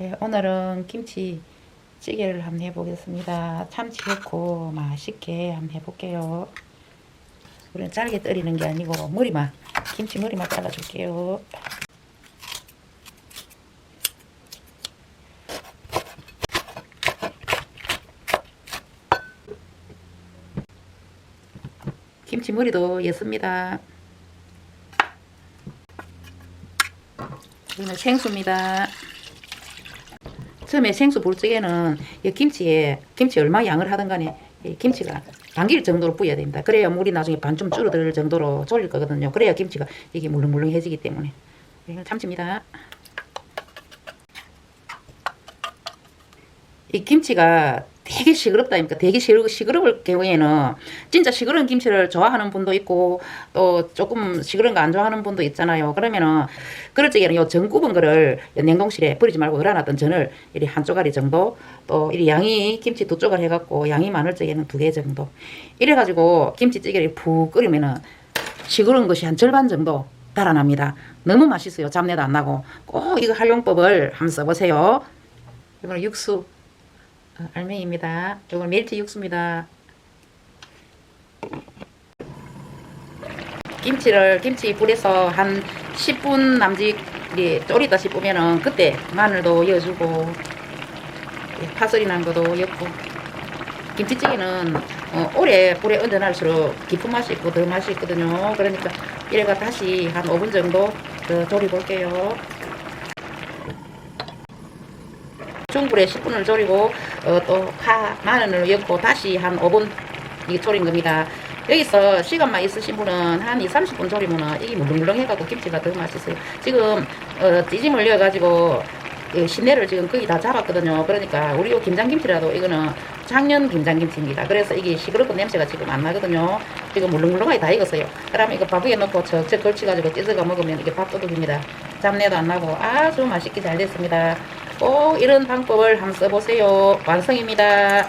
네, 오늘은 김치 찌개를 한번 해보겠습니다. 참치 넣고 맛있게 한번 해볼게요. 우리는 잘게 썰이는 게 아니고 머리만 김치 머리만 잘라줄게요. 김치 머리도 예습니다. 이거는 생수입니다. 처음에 생수 볼 적에는 이 김치에 김치 얼마 양을 하든 간에 이 김치가 반길 정도로 부어야 됩니다. 그래야 물이 나중에 반좀 줄어들 정도로 졸릴 거거든요. 그래야 김치가 이게 물렁물렁해지기 때문에 이건 참치입니다. 이 김치가 되게 시끄럽다니까 되게 시끄러, 시끄러울 경우에는 진짜 시끄러운 김치를 좋아하는 분도 있고 또 조금 시끄러운 거 안 좋아하는 분도 있잖아요. 그러면은 그럴 적에는 요 전 굽은 거를 냉동실에 버리지 말고 얼어놨던 전을 이리 한 쪼가리 정도 또 이리 양이 김치 두 쪼가리 해갖고 양이 많을 적에는 두 개 정도. 이래가지고 김치찌개를 푹 끓이면은 시끄러운 것이 한 절반 정도 달아납니다. 너무 맛있어요. 잡내도 안 나고. 꼭 이거 활용법을 한번 써보세요. 이거는 육수. 어, 알맹이입니다. 이건 멜트 육수입니다. 김치를 김치 불에서 한 10분 남짓 졸이다 싶으면은 그때 마늘도 넣어주고 예, 파슬리 난 것도 넣고 김치찌개는 어, 오래 불에 얹어놨을수록 깊은 맛이 있고 더 맛이 있거든요. 그러니까 이래가 다시 한 5분 정도 더 졸여볼게요. 중불에 10분을 졸이고 어, 또파 마늘을 넣고 다시 한 5분 이게 졸인 겁니다. 여기서 시간만 있으신 분은 한 2, 30분 졸이면 이게 물렁물렁해가지고 김치가 더 맛있어요. 지금 어, 찌짐을 넣어가지고 이 시내를 지금 거의 다 잡았거든요. 그러니까 우리 요 김장김치라도 이거는 작년 김장김치입니다. 그래서 이게 시끄럽고 냄새가 지금 안 나거든요. 지금 물렁물렁하게 다 익었어요. 그러면 이거 밥위에 넣고 척척 걸쳐가지고 찢어가 먹으면 이게 밥도둑입니다. 잡내도 안 나고 아주 맛있게 잘 됐습니다. 꼭 이런 방법을 한번 써보세요. 완성입니다.